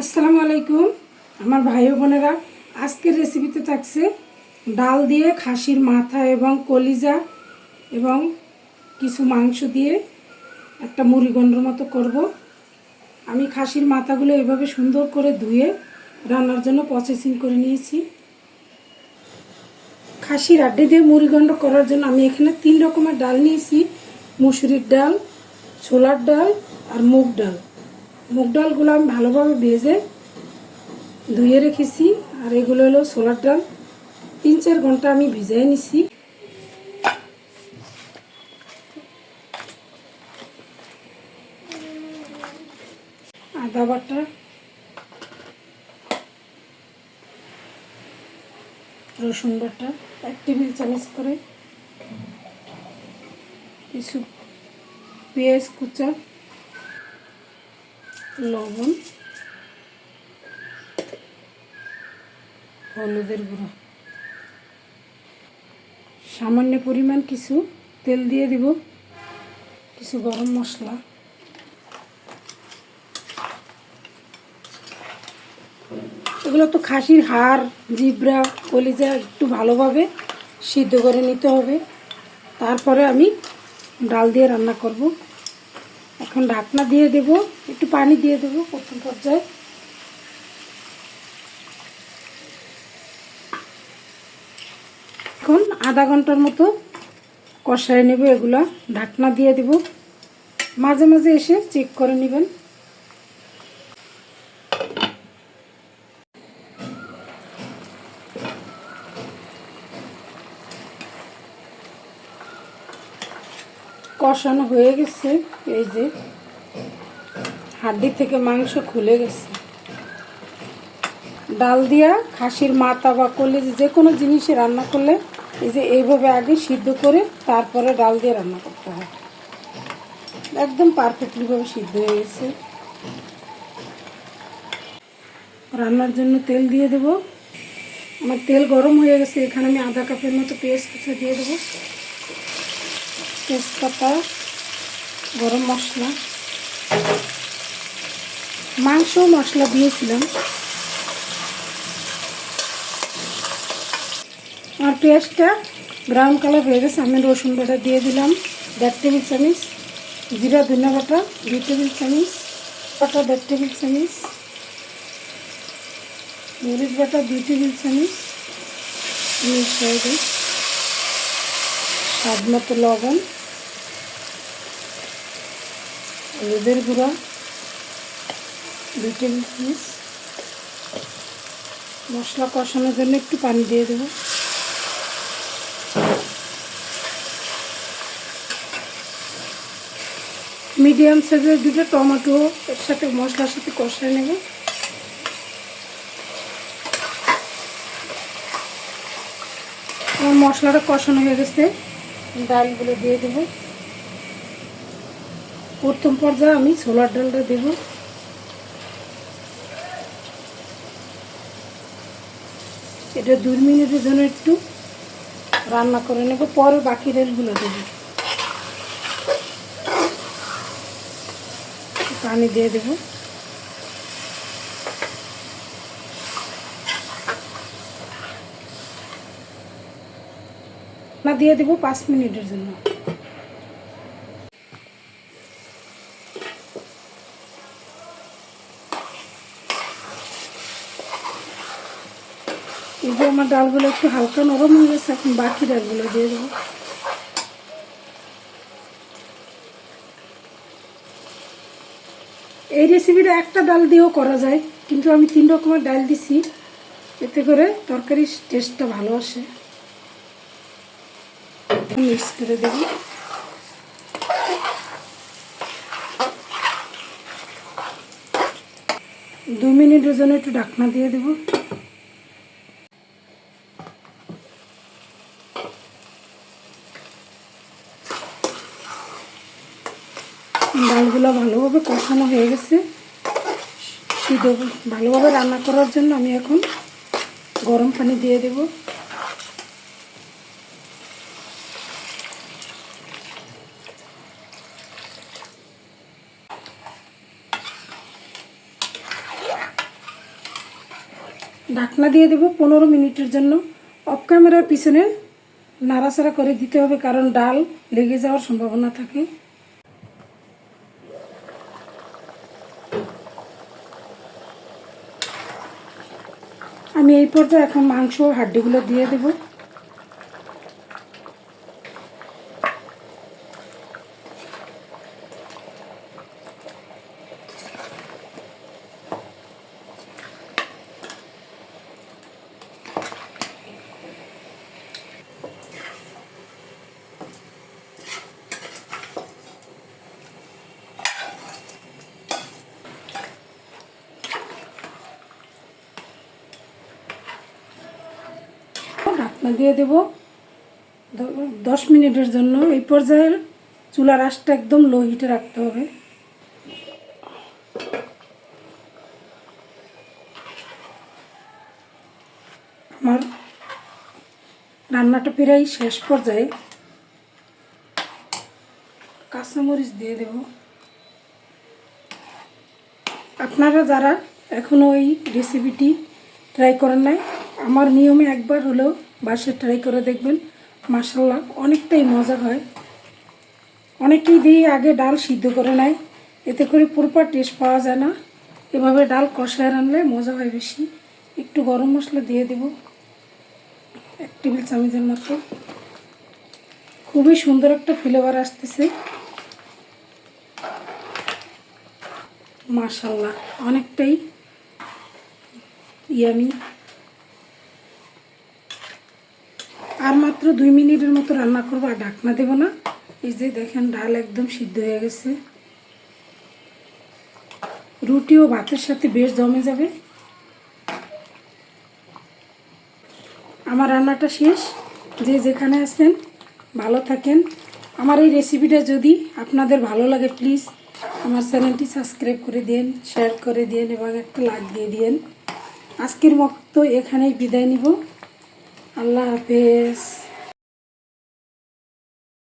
আসসালামু আলাইকুম, আমার ভাই বোনেরা। আজকের রেসিপিতে থাকছে ডাল দিয়ে খাসির মাথা এবং কলিজা এবং কিছু মাংস দিয়ে একটা মুড়িগন্ডর মতো করব। আমি খাসির মাথাগুলো এভাবে সুন্দর করে ধুয়ে রান্নার জন্য প্রসেসিং করে নিয়েছি। খাসির আড্ডি দিয়ে মুড়িগন্ড করার জন্য আমি এখানে তিন রকমের ডাল নিয়েছি। মুসুরির ডাল, ছোলার ডাল আর মুগ ডাল। মুগ ডালগুলো আমি ভালোভাবে ভেজে ধুয়ে রেখেছি। আর এগুলো হলো ছোলার ডাল। তিন চার ঘণ্টা আমি ভিজাই নিছি। আদা বাটা। রসুন বাটা। এক টেবিল চামচ করে। কিছু পেঁয়াজ কুচা। লবণ, হলুদের গুঁড়ো। সামান্য পরিমাণ কিছু তেল দিয়ে দিব, কিছু গরম মশলা। এগুলো তো খাসির হাড়, জিব্রা, কলিজা একটু ভালোভাবে সিদ্ধ করে নিতে হবে। তারপরে আমি ডাল দিয়ে রান্না করব। এখন ঢাকনা দিয়ে দেব, একটু পানি দিয়ে দেব প্রথম পর্যায়ে। এখন আধা ঘণ্টার মতো কষায় নেব এগুলা, ঢাকনা দিয়ে দেব। মাঝে মাঝে এসে চেক করে নেবেন। কষানো হয়ে গেছে, এই যে হাড্ডি থেকে মাংস খুলে গেছে। ডাল দিয়া, খাসির মাথা বা করলে যে কোনো জিনিসে রান্না করলে এই যে এইভাবে আগে সিদ্ধ করে তারপরে ডাল দিয়ে রান্না করতে হয়। একদম পারফেক্টলিভাবে সিদ্ধ হয়ে গেছে। রান্নার জন্য তেল দিয়ে দেব। আমার তেল গরম হয়ে গেছে, এখানে আমি আধা কাপের মতো পেঁয়াজ কুচে দিয়ে দেবো। তেজপাতা, গরম মশলা। মাংস মশলা দিয়েছিলাম। আর পেঁয়াজটা ব্রাউন কালার হয়ে গেছে, আমি রসুন বাটা দিয়ে দিলাম। দেড় টেবিল চামিচ, জিরা, ধনিয়া বাটা, দুই টেবিল চামিচ, বাটা দেড় টেবিল চামিচ, মরিচ বাটা দুই টেবিল চামিচ, মিক্স হয়ে স্বাদ মতো লবণ। হলুদের গুঁড়া, দুই টেবিল চামচ। মশলা কষানোর জন্য একটু পানি দিয়ে দেবো। মিডিয়াম সাইজের দুটো টমেটো এর সাথে মশলার সাথে কষায় নেব। আমার মশলাটা কষানো হয়ে গেছে। ডালগুলো দিয়ে দেবো। প্রথম পর্যায়ে আমি ছোলার ডালটা দেব। এটা দুই মিনিটের জন্য একটু রান্না করে নেব, পরে বাকি ডালগুলো দেব। পানি দিয়ে দেব। দিয়ে দেবো পাঁচ মিনিটের জন্য। এই যে আমার ডালগুলো একটু হালকা নরম হয়ে গেছে, এখন বাকি ডালগুলো দিয়ে দেবো। এই রেসিপিটা একটা ডাল দিয়েও করা যায়, কিন্তু আমি তিন রকমের ডাল দিছি, এতে করে তরকারির টেস্টটা ভালো আসে। মিক্স করে দেবো। দু মিনিটের জন্য একটু ঢাকনা দিয়ে দেবো। ডালগুলো ভালোভাবে কষানো হয়ে গেছে। ভালোভাবে রান্না করার জন্য আমি এখন গরম পানি দিয়ে দেব। ঢাকনা দিয়ে দেবো পনেরো মিনিটের জন্য। অফ ক্যামেরার পিছনে নাড়াচাড়া করে দিতে হবে, কারণ ডাল লেগে যাওয়ার সম্ভাবনা থাকে। আমি এই পর্যায়ে এখন মাংস হাড্ডিগুলো দিয়ে দেব। ঢাকনা দিয়ে দেব। দশ মিনিটের জন্য। এই পর্যায়ে চুলার আঁচটা একদম লো হিটে রাখতে হবে। আমার রান্নাটা প্রায় শেষ পর্যায়ে কাঁচামরিচ দিয়ে দেব। আপনারা যারা এখনও এই রেসিপিটি ট্রাই করেন নাই, আমার নিয়মে একবার হলেও বাসে ট্রাই করে দেখবেন। মাসাল্লাহ অনেকটাই মজা হয়। অনেকেই দিয়ে আগে ডাল সিদ্ধ করে নেয়। এতে করে পুরোপার টেস্ট পাওয়া যায় না। এভাবে ডাল কষায় রানলে মজা হয় বেশি। একটু গরম মশলা দিয়ে দেব। এক টেবিল চামচের মতো। খুবই সুন্দর একটা ফ্লেভার আসতেছে। মাশাল্লাহ অনেকটাই ইয়ামি আর মাত্র দুই মিনিটের মতো রান্না করব, আর ঢাকনা দেবো না। এই যে দেখেন, ডাল একদম সিদ্ধ হয়ে গেছে। রুটি ও ভাতের সাথে বেশ জমে যাবে। আমার রান্নাটা শেষ। যে যেখানে আছেন, ভালো থাকেন। আমার এই রেসিপিটা যদি আপনাদের ভালো লাগে প্লিজ আমার চ্যানেলটি সাবস্ক্রাইব করে দিন শেয়ার করে দিন এবং একটা লাইক দিয়ে দিন আজকের মতো এখানেই বিদায় নিব। আল্লাহ হাফেজ।